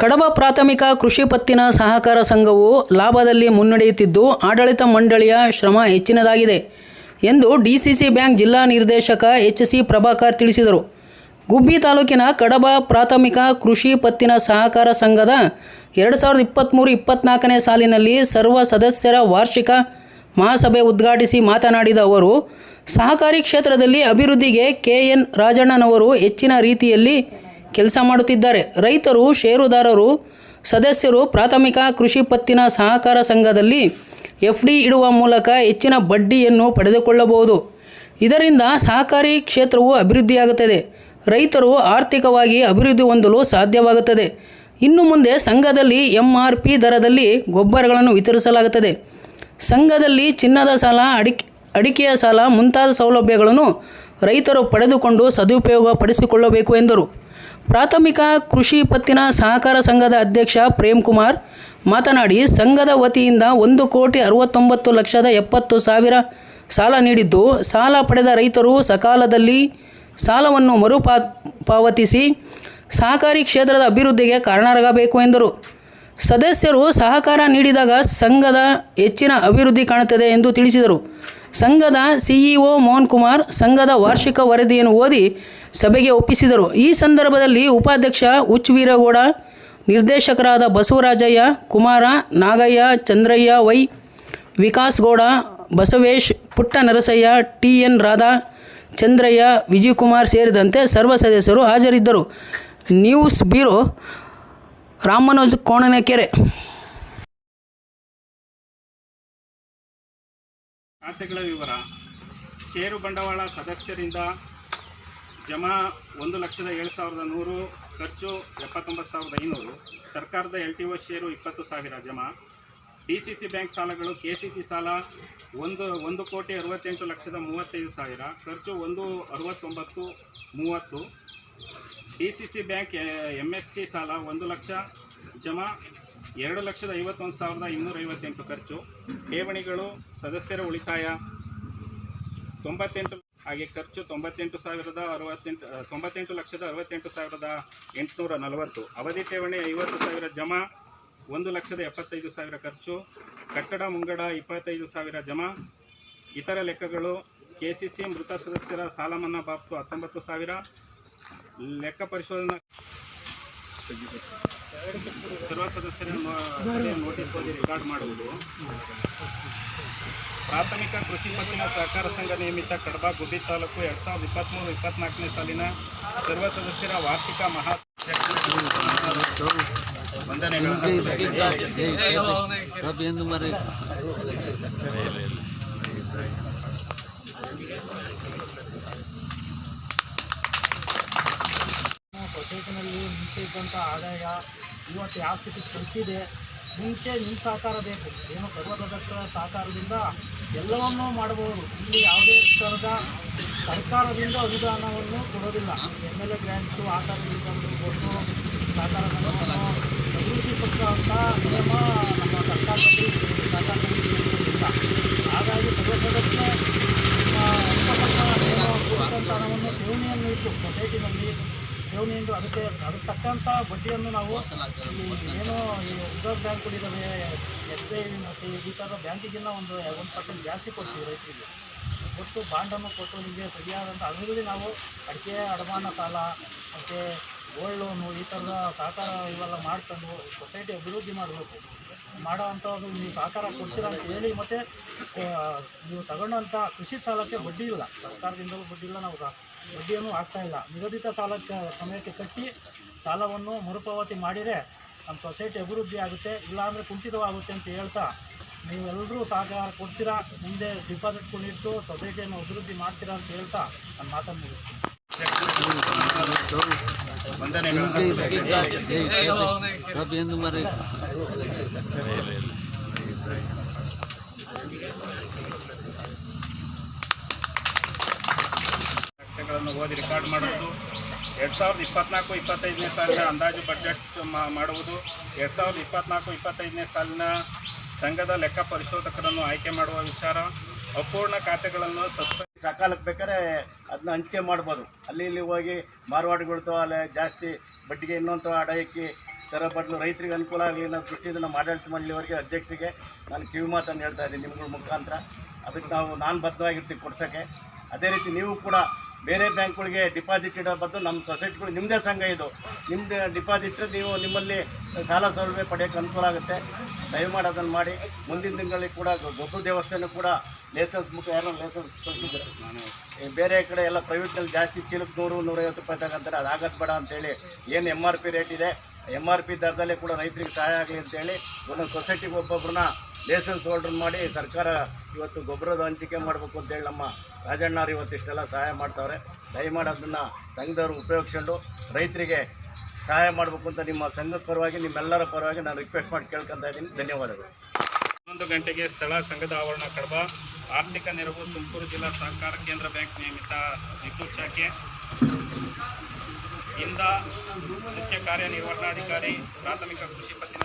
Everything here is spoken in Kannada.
ಕಡಬ ಪ್ರಾಥಮಿಕ ಕೃಷಿ ಪತ್ತಿನ ಸಹಕಾರ ಸಂಘವು ಲಾಭದಲ್ಲಿ ಮುನ್ನಡೆಯುತ್ತಿದ್ದು, ಆಡಳಿತ ಮಂಡಳಿಯ ಶ್ರಮ ಹೆಚ್ಚಿನದಾಗಿದೆ ಎಂದು ಡಿಸಿಸಿ ಬ್ಯಾಂಕ್ ಜಿಲ್ಲಾ ನಿರ್ದೇಶಕ ಎಚ್ ಸಿ ಪ್ರಭಾಕರ್ ತಿಳಿಸಿದರು. ಗುಬ್ಬಿ ತಾಲೂಕಿನ ಕಡಬ ಪ್ರಾಥಮಿಕ ಕೃಷಿ ಪತ್ತಿನ ಸಹಕಾರ ಸಂಘದ ಎರಡು ಸಾವಿರದ ಇಪ್ಪತ್ತ್ಮೂರು ಇಪ್ಪತ್ತ್ನಾಲ್ಕನೇ ಸಾಲಿನಲ್ಲಿ ಸರ್ವ ಸದಸ್ಯರ ವಾರ್ಷಿಕ ಮಹಾಸಭೆ ಉದ್ಘಾಟಿಸಿ ಮಾತನಾಡಿದ ಅವರು, ಸಹಕಾರಿ ಕ್ಷೇತ್ರದಲ್ಲಿ ಅಭಿವೃದ್ಧಿಗೆ ಕೆ ಎನ್ ರಾಜಣ್ಣನವರು ಹೆಚ್ಚಿನ ರೀತಿಯಲ್ಲಿ ಕೆಲಸ ಮಾಡುತ್ತಿದ್ದಾರೆ. ರೈತರು, ಷೇರುದಾರರು, ಸದಸ್ಯರು ಪ್ರಾಥಮಿಕ ಕೃಷಿ ಪತ್ತಿನ ಸಹಕಾರ ಸಂಘದಲ್ಲಿ ಎಫ್ ಡಿ ಇಡುವ ಮೂಲಕ ಹೆಚ್ಚಿನ ಬಡ್ಡಿಯನ್ನು ಪಡೆದುಕೊಳ್ಳಬಹುದು. ಇದರಿಂದ ಸಹಕಾರಿ ಕ್ಷೇತ್ರವು ಅಭಿವೃದ್ಧಿಯಾಗುತ್ತದೆ. ರೈತರು ಆರ್ಥಿಕವಾಗಿ ಅಭಿವೃದ್ಧಿ ಹೊಂದಲು ಸಾಧ್ಯವಾಗುತ್ತದೆ. ಇನ್ನು ಮುಂದೆ ಸಂಘದಲ್ಲಿ ಎಂ ಆರ್ ಪಿ ದರದಲ್ಲಿ ಗೊಬ್ಬರಗಳನ್ನು ವಿತರಿಸಲಾಗುತ್ತದೆ. ಸಂಘದಲ್ಲಿ ಚಿನ್ನದ ಸಾಲ, ಅಡಿಕೆ, ಅಡಿಕೆಯ ಸಾಲ ಮುಂತಾದ ಸೌಲಭ್ಯಗಳನ್ನು ರೈತರು ಪಡೆದುಕೊಂಡು ಸದುಪಯೋಗ ಪಡಿಸಿಕೊಳ್ಳಬೇಕು ಎಂದರು. ಪ್ರಾಥಮಿಕ ಕೃಷಿ ಪತ್ತಿನ ಸಹಕಾರ ಸಂಘದ ಅಧ್ಯಕ್ಷ ಪ್ರೇಮ್ ಕುಮಾರ್ ಮಾತನಾಡಿ, ಸಂಘದ ವತಿಯಿಂದ ಒಂದು ಕೋಟಿ ಅರವತ್ತೊಂಬತ್ತು ಲಕ್ಷದ ಎಪ್ಪತ್ತು ಸಾವಿರ ಸಾಲ ನೀಡಿದ್ದು, ಸಾಲ ಪಡೆದ ರೈತರು ಸಕಾಲದಲ್ಲಿ ಸಾಲವನ್ನು ಮರುಪಾ ಪಾವತಿಸಿ ಸಹಕಾರಿ ಕ್ಷೇತ್ರದ ಅಭಿವೃದ್ಧಿಗೆ ಕಾರಣರಾಗಬೇಕು ಎಂದರು. ಸದಸ್ಯರು ಸಹಕಾರ ನೀಡಿದಾಗ ಸಂಘದ ಹೆಚ್ಚಿನ ಅಭಿವೃದ್ಧಿ ಕಾಣುತ್ತದೆ ಎಂದು ತಿಳಿಸಿದರು. ಸಂಘದ ಸಿಇಒ ಮೋಹನ್ ಕುಮಾರ್ ಸಂಘದ ವಾರ್ಷಿಕ ವರದಿಯನ್ನು ಓದಿ ಸಭೆಗೆ ಒಪ್ಪಿಸಿದರು. ಈ ಸಂದರ್ಭದಲ್ಲಿ ಉಪಾಧ್ಯಕ್ಷ ಹುಚ್ ವೀರಗೌಡ ನಿರ್ದೇಶಕರಾದ Basavarajaiah, Kumara Nagaiah, Chandraiah Y Vikas Gowda Basavesh Putta Narasaiah T N Radha, Chandraiah, Vijayakumar ಸೇರಿದಂತೆ ಸರ್ವ ಸದಸ್ಯರು ಹಾಜರಿದ್ದರು. News bureau Ramanoj Konanakere. ಖಾತೆಗಳ ವಿವರ. ಷೇರು ಬಂಡವಾಳ ಸದಸ್ಯರಿಂದ ಜಮಾ ಒಂದು ಲಕ್ಷದ ಏಳು ಸಾವಿರದ ನೂರು, ಖರ್ಚು ಎಪ್ಪತ್ತೊಂಬತ್ತು ಸಾವಿರದ ಐನೂರು. ಸರ್ಕಾರದ ಎಲ್ ಟಿ ಒ ಷೇರು ಇಪ್ಪತ್ತು ಸಾವಿರ ಜಮಾ. ಡಿ ಸಿ ಸಿ ಬ್ಯಾಂಕ್ ಸಾಲಗಳು ಕೆ ಸಿ ಸಿ ಸಾಲ ಒಂದು ಒಂದು ಕೋಟಿ ಅರವತ್ತೆಂಟು ಲಕ್ಷದ ಮೂವತ್ತೈದು ಸಾವಿರ, ಖರ್ಚು ಒಂದು, ಅರವತ್ತೊಂಬತ್ತು, ಮೂವತ್ತು. D C C bank M S C ಸಾಲ ಒಂದು ಲಕ್ಷ, ಜಮಾ ಎರಡು ಲಕ್ಷದ ಐವತ್ತೊಂದು ಸಾವಿರದ ಇನ್ನೂರ ಐವತ್ತೆಂಟು ಖರ್ಚು. ಠೇವಣಿಗಳು ಸದಸ್ಯರ ಉಳಿತಾಯ ತೊಂಬತ್ತೆಂಟು ಹಾಗೆ ಖರ್ಚು ತೊಂಬತ್ತೆಂಟು ಸಾವಿರದ ಅರವತ್ತೆಂಟು ತೊಂಬತ್ತೆಂಟು ಲಕ್ಷದ ಅರವತ್ತೆಂಟು ಸಾವಿರದ ಎಂಟುನೂರ ನಲವತ್ತು. ಅವಧಿ ಠೇವಣಿ ಐವತ್ತು ಸಾವಿರ ಜಮಾ, ಒಂದು ಲಕ್ಷದ ಎಪ್ಪತ್ತೈದು ಸಾವಿರ ಖರ್ಚು. ಕಟ್ಟಡ ಮುಂಗಡ ಇಪ್ಪತ್ತೈದು ಸಾವಿರ ಜಮಾ. ಇತರ ಲೆಕ್ಕಗಳು ಕೆ ಸಿ ಸಿ ಮೃತ ಸದಸ್ಯರ ಸಾಲ ಮನ್ನಾ ಬಾಬ್ತು ಹತ್ತೊಂಬತ್ತು ಸಾವಿರ. ಲೆಕ್ಕ ಪರಿಶೋಧನಾ ಸರ್ವ ಸದಸ್ಯರ ನೋಟಿಸ್ ಓದಿ ರೆಕಾರ್ಡ್ ಮಾಡುವುದು. ಪ್ರಾಥಮಿಕ ಕೃಷಿ ಪತ್ತಿನ ಸಹಕಾರ ಸಂಘ ನಿಯಮಿತ ಕಡಬ ಗುಬ್ಬಿ ತಾಲೂಕು ಎರಡು ಸಾವಿರದ ಇಪ್ಪತ್ತ್ಮೂರು ಇಪ್ಪತ್ನಾಲ್ಕನೇ ಸಾಲಿನ ಸರ್ವ ಸದಸ್ಯರ ವಾರ್ಷಿಕ ಮಹಾ ವಂದನೆಗಳು ಎಂದು ಮರಿ ಸೊಸೈಟಿನಲ್ಲಿ ಮುಂಚೆ ಇದ್ದಂಥ ಆದಾಯ ಇವತ್ತು ಯಾವ ಸ್ಥಿತಿಗೆ ತಲುಪಿದೆ, ಮುಂಚೆ ನಿಮ್ಮ ಸಹಕಾರ ಬೇಕು, ಏನು ಸರ್ವಸದಸ್ಯರ ಸಹಕಾರದಿಂದ ಎಲ್ಲವನ್ನೂ ಮಾಡಬಹುದು. ಇಲ್ಲಿ ಯಾವುದೇ ಥರದ ಸರ್ಕಾರದಿಂದ ಅನುದಾನವನ್ನು ಕೊಡೋದಿಲ್ಲ. ಎಂ ಎಲ್ ಎ ಗ್ರ್ಯಾಂಟು ಆ ಥರದ್ದು ಕೊಟ್ಟು ಸಹಕಾರ ಅಭಿವೃದ್ಧಿ ಪಡಿಸುವಂಥ ನಿಯಮ ನಮ್ಮ ಸರ್ಕಾರದಲ್ಲಿ ಸಹಕಾರದಲ್ಲಿ ಇರುವುದಿಲ್ಲ ಹಾಗಾಗಿ ಸರ್ವಸದಸ್ಯ ಸದಸ್ಯ ಹಣವನ್ನು ಠೇವಣಿಯನ್ನು ಇಟ್ಟು ಸೊಸೈಟಿನಲ್ಲಿ ಠೇವಣಿಯಿಂದ ಅದಕ್ಕೆ ಅದಕ್ಕೆ ತಕ್ಕಂಥ ಬಡ್ಡಿಯನ್ನು ನಾವು ಏನು ಈ ರಿಸರ್ವ್ ಬ್ಯಾಂಕ್ಗಳಿದ್ದಾವೆ, ಎಸ್ ಬಿ ಐ ಮತ್ತು ಈ ಥರದ ಬ್ಯಾಂಕಿಗಿನ್ನ ಒಂದು ಒಂದು ಪರ್ಸೆಂಟ್ ಜಾಸ್ತಿ ಕೊಡ್ತೀವಿ ರೈತರಿಗೆ. ಕೊಟ್ಟು ಬಾಂಡನ್ನು ಕೊಟ್ಟು ನಿಮಗೆ ಸರಿಯಾದಂಥ ಅದರಲ್ಲಿ ನಾವು ಅಡಿಕೆ, ಅಡಮಾನ ಸಾಲ ಮತ್ತು ಗೋಲ್ಡ್ ಲೋನು ಈ ಥರದ ಸಹಕಾರ ಇವೆಲ್ಲ ಮಾಡ್ಕೊಂಡು ಸೊಸೈಟಿ ಅಭಿವೃದ್ಧಿ ಮಾಡಬೇಕು. ಮಾಡೋ ನೀವು ಸಹಕಾರ ಕೊಡ್ತೀರಾ ಅಂತ ಹೇಳಿ ಮತ್ತು ನೀವು ತಗೊಂಡಂಥ ಕೃಷಿ ಸಾಲಕ್ಕೆ ಬಡ್ಡಿ ಇಲ್ಲ. ಸರ್ಕಾರದಿಂದಲೂ ಬಡ್ಡಿ ಇಲ್ಲ, ನಾವು ಬಡ್ಡಿಯನ್ನು ಆಗ್ತಾ ಇಲ್ಲ. ನಿಗದಿತ ಸಾಲಕ್ಕೆ ಸಮಯಕ್ಕೆ ಕಟ್ಟಿ ಸಾಲವನ್ನು ಮರುಪಾವತಿ ಮಾಡಿದರೆ ನಮ್ಮ ಸೊಸೈಟಿ ಅಭಿವೃದ್ಧಿ ಆಗುತ್ತೆ, ಇಲ್ಲಾಂದರೆ ಕುಂಠಿತವಾಗುತ್ತೆ ಅಂತ ಹೇಳ್ತಾ ನೀವೆಲ್ಲರೂ ಸಹಕಾರ ಕೊಡ್ತೀರಾ, ಮುಂದೆ ಡಿಪಾಸಿಟ್ ಕೊಂಡಿಟ್ಟು ಸೊಸೈಟಿಯನ್ನು ಅಭಿವೃದ್ಧಿ ಮಾಡ್ತೀರಾ ಅಂತ ಹೇಳ್ತಾ ನಾನು ಮಾತನ್ನು ಮುಗಿಸ್ತೀನಿ. ಎಂದು ಓದಿ ರೆಕಾರ್ಡ್ ಮಾಡುವುದು ಎರಡು ಸಾವಿರದ ಇಪ್ಪತ್ನಾಲ್ಕು, ಇಪ್ಪತ್ತೈದನೇ ಸಾಲಿನ ಅಂದಾಜು ಬಜೆಟ್ ಮಾಡುವುದು. ಎರಡು ಸಾವಿರದ ಇಪ್ಪತ್ನಾಲ್ಕು, ಇಪ್ಪತ್ತೈದನೇ ಸಾಲಿನ ಸಂಘದ ಲೆಕ್ಕ ಪರಿಶೋಧಕರನ್ನು ಆಯ್ಕೆ ಮಾಡುವ ವಿಚಾರ. ಅಪೂರ್ಣ ಖಾತೆಗಳನ್ನು ಸಸ್ಪೆಂಡ್ ಸಕಾಲಕ್ಕೆ ಬೇಕಾದ್ರೆ ಅದನ್ನ ಹಂಚಿಕೆ ಮಾಡ್ಬೋದು. ಅಲ್ಲಿ ಇಲ್ಲಿ ಹೋಗಿ ಮಾರ್ವಾಡಿಗಳ್ತು ಅಲ್ಲೇ ಜಾಸ್ತಿ ಬಡ್ಡಿಗೆ ಇನ್ನೊಂದು ಅಡ ಇಕ್ಕಿ ತರ ಬದಲು ರೈತರಿಗೆ ಅನುಕೂಲ ಆಗಲಿ ಅನ್ನೋ ದೃಷ್ಟಿಯಿಂದ ನಮ್ಮ ಆಡಳಿತ ಮಂಡಳಿಯವರಿಗೆ, ಅಧ್ಯಕ್ಷರಿಗೆ ನಾನು ಕಿವಿ ಮಾತನ್ನು ಹೇಳ್ತಾ ಇದ್ದೀನಿ. ನಿಮ್ಗಳ ಮುಖಾಂತರ ಅದಕ್ಕೆ ನಾವು ನಾನು ಬದ್ಧವಾಗಿರ್ತೀವಿ ಕೊಡ್ಸೋಕ್ಕೆ. ಅದೇ ರೀತಿ ನೀವು ಕೂಡ ಬೇರೆ ಬ್ಯಾಂಕ್ಗಳಿಗೆ ಡಿಪಾಸಿಟ್ ಇಡೋ ಬದಲು ನಮ್ಮ ಸೊಸೈಟಿಗಳು ನಿಮ್ಮದೇ ಸಂಘ ಇದು. ನಿಮ್ಮದೇ ಡಿಪಾಸಿಟ್ ನೀವು ನಿಮ್ಮಲ್ಲಿ ಸಾಲ ಸೌಲಭ್ಯ ಪಡೆಯೋಕ್ಕೆ ಅನುಕೂಲ ಆಗುತ್ತೆ. ದಯಮಾಡಿ ಅದನ್ನು ಮಾಡಿ. ಮುಂದಿನ ತಿಂಗಳಲ್ಲಿ ಕೂಡ ಗೊಬ್ಬರ ದೇವಸ್ಥಾನ ಕೂಡ ಲೈಸೆನ್ಸ್ ಮುಖ, ಯಾರೋ ಲೈಸೆನ್ಸ್ ಕಳಿಸಿದ್ರು ಬೇರೆ ಕಡೆ ಎಲ್ಲ ಪ್ರೈವೇಟ್ನಲ್ಲಿ ಜಾಸ್ತಿ ಚೀಲಕ್ಕೆ ನೂರು, ನೂರೈವತ್ತು ರೂಪಾಯಿ ತಗೊಂತಾರೆ. ಅದು ಆಗೋದು ಬೇಡ ಅಂತೇಳಿ ಏನು ಎಂ ಆರ್ ಪಿ ರೇಟ್ ಇದೆ. ಎಂ ಆರ್ ಪಿ ದರದಲ್ಲೇ ಕೂಡ ರೈತರಿಗೆ ಸಹಾಯ ಆಗಲಿ ಅಂತೇಳಿ ಒಂದೊಂದು ಸೊಸೈಟಿಗೆ ಒಬ್ಬೊಬ್ಬರನ್ನ ಲೈಸೆನ್ಸ್ ಹೋಲ್ಡರ್ ಮಾಡಿ ಸರ್ಕಾರ ಇವತ್ತು ಗೊಬ್ಬರದ ಹಂಚಿಕೆ ಮಾಡಬೇಕು ಅಂತೇಳಿ ನಮ್ಮ ರಾಜಣ್ಣವ್ರು ಇವತ್ತು ಇಷ್ಟೆಲ್ಲ ಸಹಾಯ ಮಾಡ್ತಾವ್ರೆ. ದಯಮಾಡಿ ಅದನ್ನು ಸಂಘದವರು ಉಪಯೋಗಿಸ್ಕೊಂಡು ರೈತರಿಗೆ ಸಹಾಯ ಮಾಡಬೇಕು ಅಂತ ನಿಮ್ಮ ಸಂಘದ ಪರವಾಗಿ, ನಿಮ್ಮೆಲ್ಲರ ಪರವಾಗಿ ನಾನು ರಿಕ್ವೆಸ್ಟ್ ಮಾಡಿ ಕೇಳ್ಕೊತಾ ಇದ್ದೀನಿ. ಧನ್ಯವಾದಗಳು. ಹನ್ನೊಂದು ಗಂಟೆಗೆ ಸ್ಥಳ ಸಂಘದ ಆವರಣ ಕಡಬ. ಆರ್ಥಿಕ ನೆರವು ತುಮಕೂರು ಜಿಲ್ಲಾ ಸಹಕಾರ ಕೇಂದ್ರ ಬ್ಯಾಂಕ್ ನಿಯಮಿತ ವಿದ್ಯುತ್ ಶಾಖೆ. ಇಂದ ಮುಖ್ಯ ಕಾರ್ಯನಿರ್ವಹಣಾಧಿಕಾರಿ, ಪ್ರಾಥಮಿಕ ಕೃಷಿ ಪತ್ತಿನ